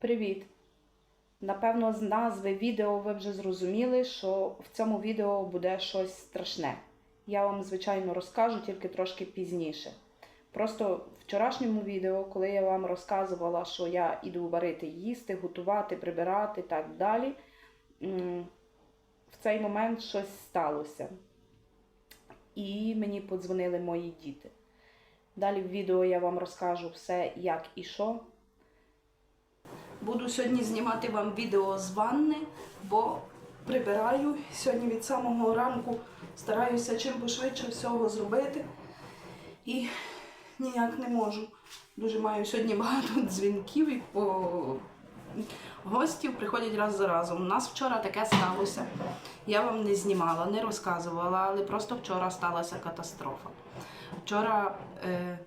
Привіт! Напевно, з назви відео ви вже зрозуміли, що в цьому відео буде щось страшне. Я вам, звичайно, розкажу тільки трошки пізніше. Просто в вчорашньому відео, коли я вам розказувала, що я іду варити їсти, готувати, прибирати і так далі, в цей момент щось сталося. І мені подзвонили мої діти. Далі в відео я вам розкажу все, як і що. Буду сьогодні знімати вам відео з ванни, бо прибираю сьогодні від самого ранку, стараюся чим пошвидше всього зробити. І ніяк не можу. Дуже маю сьогодні багато дзвінків і по... гостів приходять раз за разом. У нас вчора таке сталося. Я вам не знімала, не розказувала, але просто вчора сталася катастрофа. Вчора е,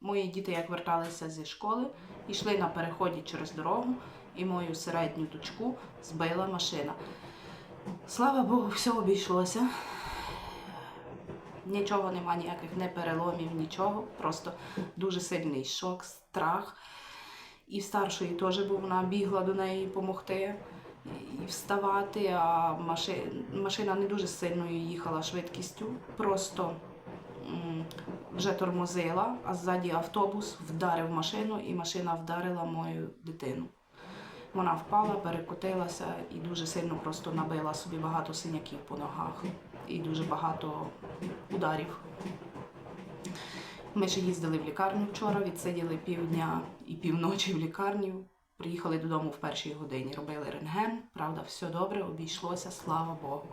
мої діти, як верталися зі школи, йшли на переході через дорогу, і мою середню дочку збила машина. Слава Богу, все обійшлося. Нічого нема, ніяких не переломів, нічого. Просто дуже сильний шок, страх. І старшої теж, бо вона бігла до неї допомогти і вставати, а машина, не дуже сильною їхала швидкістю. Просто вже тормозила, а ззаді автобус вдарив машину, і машина вдарила мою дитину. Вона впала, перекотилася і дуже сильно просто набила собі багато синяків по ногах і дуже багато ударів. Ми ще їздили в лікарню вчора, відсиділи півдня і півночі в лікарні. Приїхали додому в першій годині, робили рентген. Правда, все добре, обійшлося, слава Богу.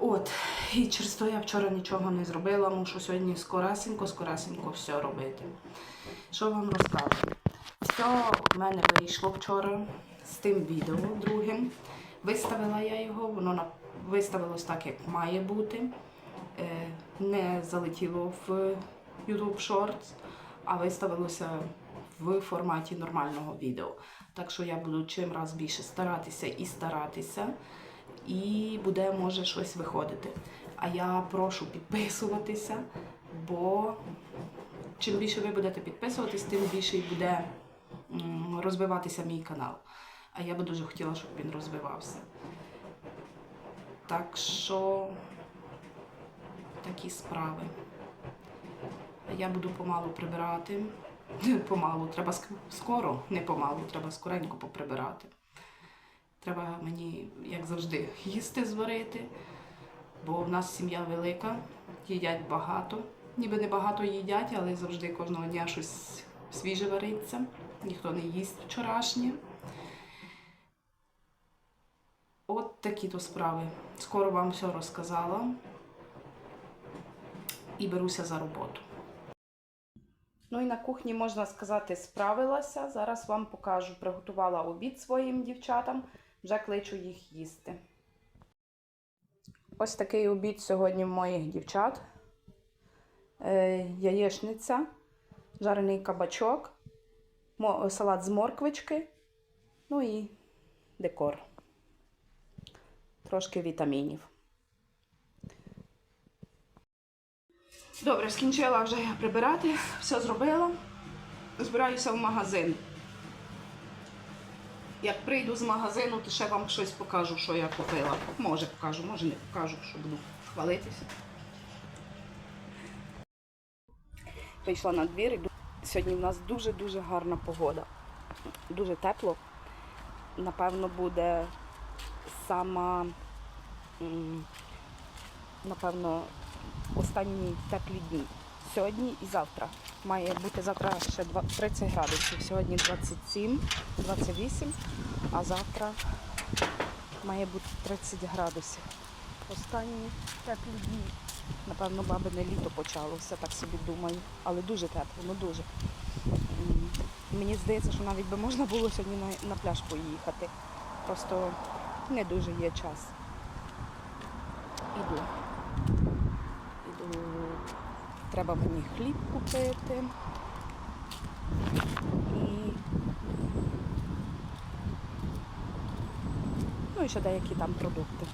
От, і через то я вчора нічого не зробила, мушу сьогодні скоресенько, скоресенько все робити. Що вам розкажу? Все в мене вийшло вчора з тим відео другим. Виставила я його, воно виставилось так, як має бути. Е, Не залетіло в YouTube Shorts, а виставилося в форматі нормального відео. Так що я буду чим раз більше старатися і старатися, і буде може щось виходити. А я прошу підписуватися, бо чим більше ви будете підписуватись, тим більше і буде розвиватися мій канал. А я би дуже хотіла, щоб він розвивався. Так що такі справи. Я буду помалу прибирати. Помалу, треба скоро, не помалу, треба скоренько поприбирати. Треба мені, як завжди, їсти зварити, бо в нас сім'я велика, їдять багато. Ніби не багато їдять, але завжди кожного дня щось свіже вариться. Ніхто не їсть вчорашнє. От такі то справи. Скоро вам все розказала і беруся за роботу. Ну і на кухні, можна сказати, справилася. Зараз вам покажу. Приготувала обід своїм дівчатам, вже кличу їх їсти. Ось такий обід сьогодні в моїх дівчат. Е, яєчниця, жарений кабачок, салат з морквички, ну і декор. Трошки вітамінів. Добре, скінчила вже прибирати, все зробила. Збираюся в магазин. Як прийду з магазину, то ще вам щось покажу, що я купила. Може покажу, може не покажу, що буду хвалитися. Вийшла на двір. і Сьогодні в нас дуже-дуже гарна погода. Дуже тепло. Напевно, буде сама, напевно, останні теплі дні. Сьогодні і завтра. Має бути завтра ще 30 градусів. Сьогодні 27, 28, а завтра має бути 30 градусів. Останні теплі дні. Напевно, бабине літо почалося, так собі думаю. Але дуже тепло, ну дуже. Мені здається, що навіть би можна було сьогодні на, пляж поїхати. Просто не дуже є час. Іду. Треба мені хліб купити. І... Ну і ще деякі там продукти.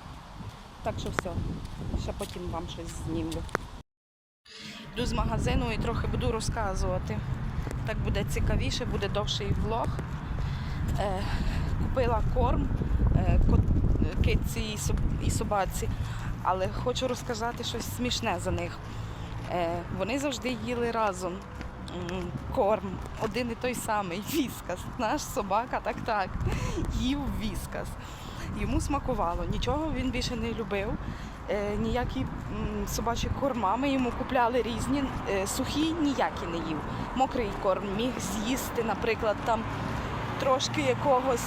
Так що все. Ще потім вам щось знімлю. Йду з магазину і трохи буду розказувати. Так буде цікавіше, буде довший влог. Е, купила корм е, китці і собаці, але хочу розказати щось смішне за них. Е, вони завжди їли разом корм, один і той самий віскас. Наш собака так так їв віскас. Йому смакувало, нічого він більше не любив. Е, ніякі собачі корма ми йому купляли різні, е, сухі ніякі не їв. Мокрий корм міг з'їсти, наприклад, там трошки якогось.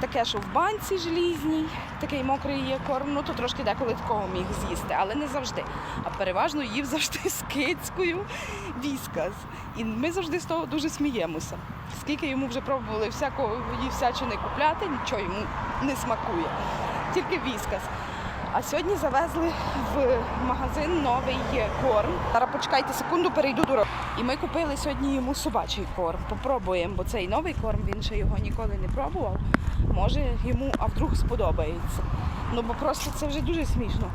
Таке, що в банці желізній, такий мокрий є корм, ну то трошки деколи такого міг з'їсти, але не завжди. А переважно їв завжди з кицькою віскас. І ми завжди з того дуже сміємося. Скільки йому вже пробували всякої всячини купляти, нічого йому не смакує. Тільки віскас. А сьогодні завезли в магазин новий корм. Зараз почекайте секунду, перейду до роботи. І ми купили сьогодні йому собачий корм. Попробуємо, бо цей новий корм він ще його ніколи не пробував. Може йому, а вдруг сподобається. Ну бо просто це вже дуже смішно.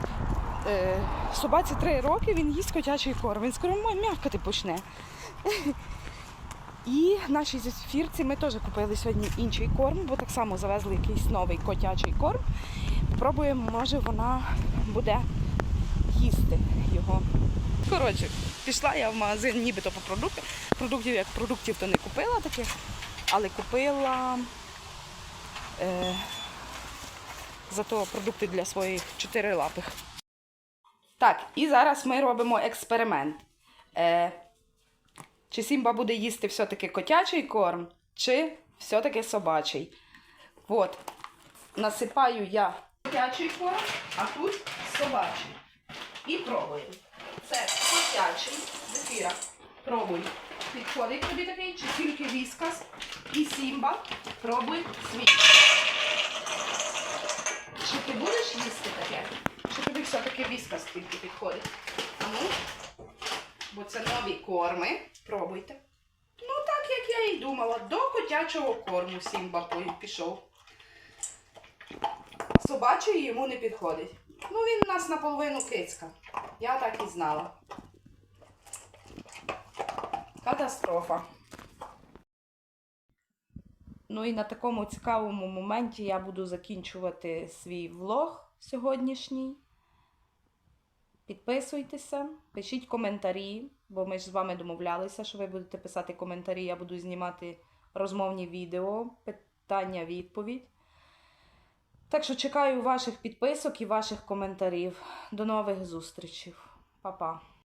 Е, собаці три роки він їсть котячий корм. Він скоро м'явкати почне. І нашій зефірці ми теж купили сьогодні інший корм, бо так само завезли якийсь новий котячий корм. Попробуємо, може вона буде їсти його. Коротше, пішла я в магазин нібито по продуктах. Продуктів як продуктів то не купила таких, але купила е, зато продукти для своїх чотирилапих. Так, і зараз ми робимо експеримент. Е, чи Сімба буде їсти все-таки котячий корм, чи все-таки собачий. От, насипаю я котячий корм, а тут собачий. І пробуємо. Це котячий зефіра. Пробуй. Підходить тобі такий, чи тільки віскас і сімба. Пробуй свій. Чи ти будеш їсти таке? Чи тобі все-таки віскас тільки підходить? А ну, бо це нові корми. Пробуйте. Ну, так як я і думала, до котячого корму Сімба пішов. Собачий йому не підходить. Ну, він у нас наполовину кицька. Я так і знала. Катастрофа. Ну і на такому цікавому моменті я буду закінчувати свій влог сьогоднішній. Підписуйтеся, пишіть коментарі, бо ми ж з вами домовлялися, що ви будете писати коментарі, я буду знімати розмовні відео, питання-відповідь. Так що чекаю ваших підписок і ваших коментарів. До нових зустрічей. Па-па.